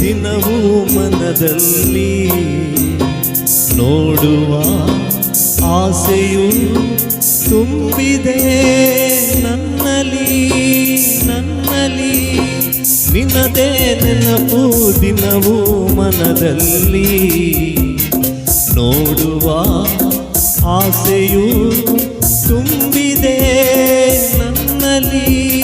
ದಿನವೂ ಮನದಲ್ಲಿ ನೋಡುವ ಆಸೆಯು ತುಂಬಿದೆ ನನ್ನಲ್ಲಿ ನನ್ನಲ್ಲಿ. ನಿನ್ನದೇ ನೆನಪು ದಿನವೂ ಮನದಲ್ಲಿ ನೋಡುವ ಆಸೆಯು ತುಂಬಿದೆ ನನ್ನಲ್ಲಿ.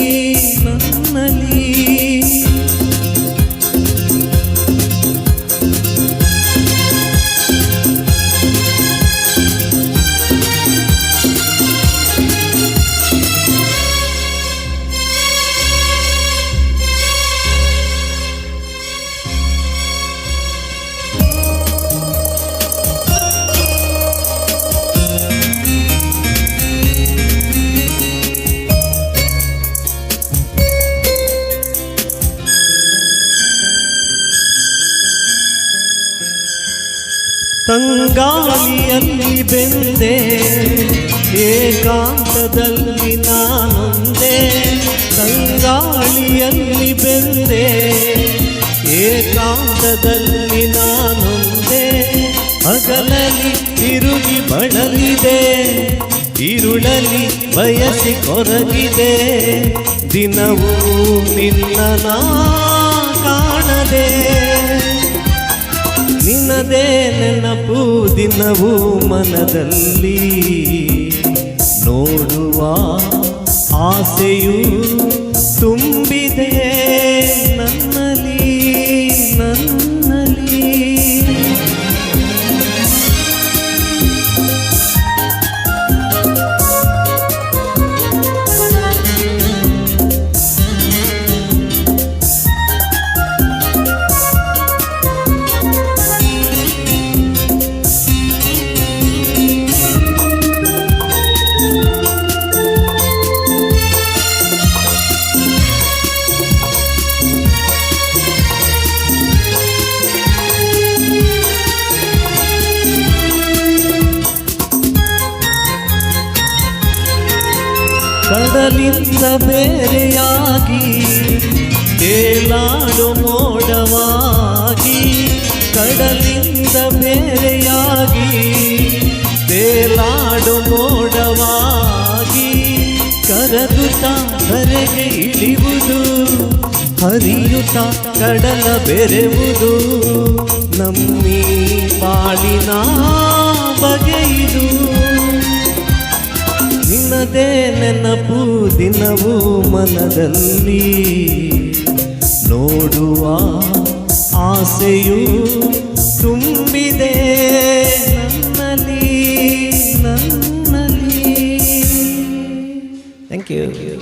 ತಂಗಾಲಿಯಲ್ಲಿ ಬೆಂದೆ, ಏಕಾಂತದಲ್ಲಿ ನಾನೊಂದೆ. ತಂಗಾಳಿಯಲ್ಲಿ ಬೆಂದೆ, ಏಕಾಂತದಲ್ಲಿ ನಾನೊಂದೆ. ಹಗಲಲ್ಲಿ ತಿರುಗಿ ಬಳಲಿದೆ ಇರುಳಲಿ ಬಯಸಿ ಕೊರಗಿದೆ. ದಿನವೂ ನಿನ್ನ ಕಾಣದೆ. ನಿನ್ನದೇ ನೆನಪು ದಿನವೂ ಮನದಲ್ಲಿ. ನೋಡುವ ಆಸೆಯು ತುಂಬಿದೆ ಕಡಲಿಂದ ಬೇರೆಯಾಗಿ, ತೇಲಾಡು ಮೋಡವಾಗಿ, ಕಡಲಿಂದ ಬೇರೆಯಾಗಿ, ತೇಲಾಡು ಮೋಡವಾಗಿ ಕರಗುತ್ತ ಕರೆಗೆ ಇಳಿಯುವುದು ಹರಿಯುತ್ತ ಕಡಲ ಬೆರೆವುದು, ನಮ್ಮಿ ಬಾಳಿನ ಬಗೆಯಿದು. ನಿನ್ನದೇ ನೆನಪು ದಿನವೂ ಮನದಲ್ಲಿ. ನೋಡುವ ಆಸೆಯು ತುಂಬಿದೆ